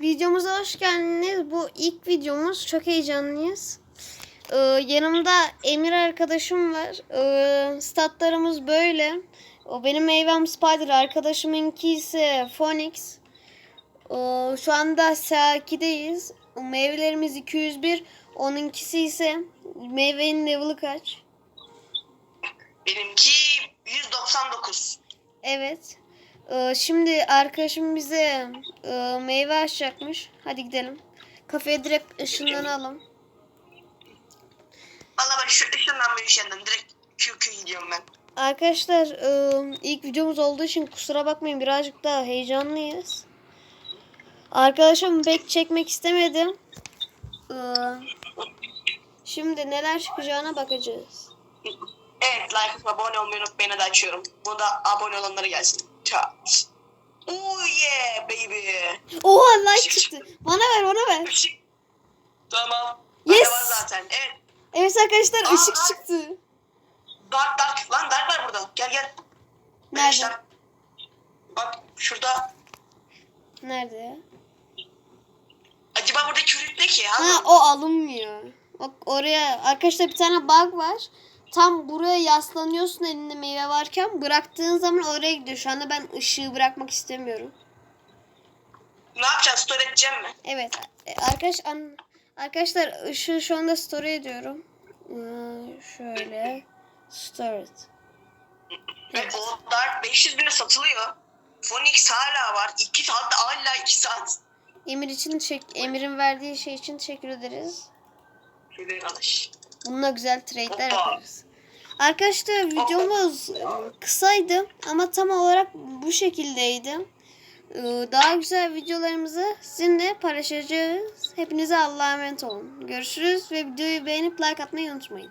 videomuza hoş geldiniz. Bu ilk videomuz. Çok heyecanlıyız. Ee, yanımda Emir arkadaşım var. Ee, statlarımız böyle. O benim meyvem Spider. Arkadaşımınki ise Phoenix. Ee, şu anda S2'deyiz. Meyvelerimiz 201. Onunkisi ise meyvenin level'ı kaç? Benimki 199. Evet. Ee, şimdi arkadaşım bize e, meyve açacakmış. Hadi gidelim. Kafeye direkt ışınlanalım. Valla ben şu ışından bir ışından direkt QQ gidiyorum ben. Arkadaşlar e, ilk videomuz olduğu için kusura bakmayın birazcık daha heyecanlıyız. Arkadaşım pek çekmek istemedi. Ee, şimdi neler çıkacağına bakacağız. Evet like abone olmayı unutmayın hadi açıyorum. Bunda abone olanlara gelsin. Ta. Oh yeah baby. Oha like çıktı. Bana ver bana ver. Işık. Tamam. Yes. Var zaten. Evet. Evet arkadaşlar Aa, ışık aa. çıktı. Dark dark. Lan dark var burada. Gel gel. Nerede? Bak şurada. Nerede ya? Acaba burada kürük ne ki? Ha Ha, o alınmıyor. Bak oraya arkadaşlar bir tane bug var. Tam buraya yaslanıyorsun elinde meyve varken bıraktığın zaman oraya gidiyor. Şu anda ben ışığı bırakmak istemiyorum. Ne yapacağız? Store edeceğim mi? Evet e, arkadaş an, arkadaşlar ışığı şu anda store ediyorum. Ee, şöyle store et. Ve o dark 500 bine satılıyor. Phoenix hala var. 2 saat hala 2 saat. Emir için çek, Emir'in verdiği şey için teşekkür ederiz. Şöyle alış. Bununla güzel trade'ler yaparız. Arkadaşlar videomuz kısaydı ama tam olarak bu şekildeydi. Ee, Daha güzel videolarımızı sizinle paylaşacağız. Hepinize Allah'a emanet olun. Görüşürüz ve videoyu beğenip like atmayı unutmayın.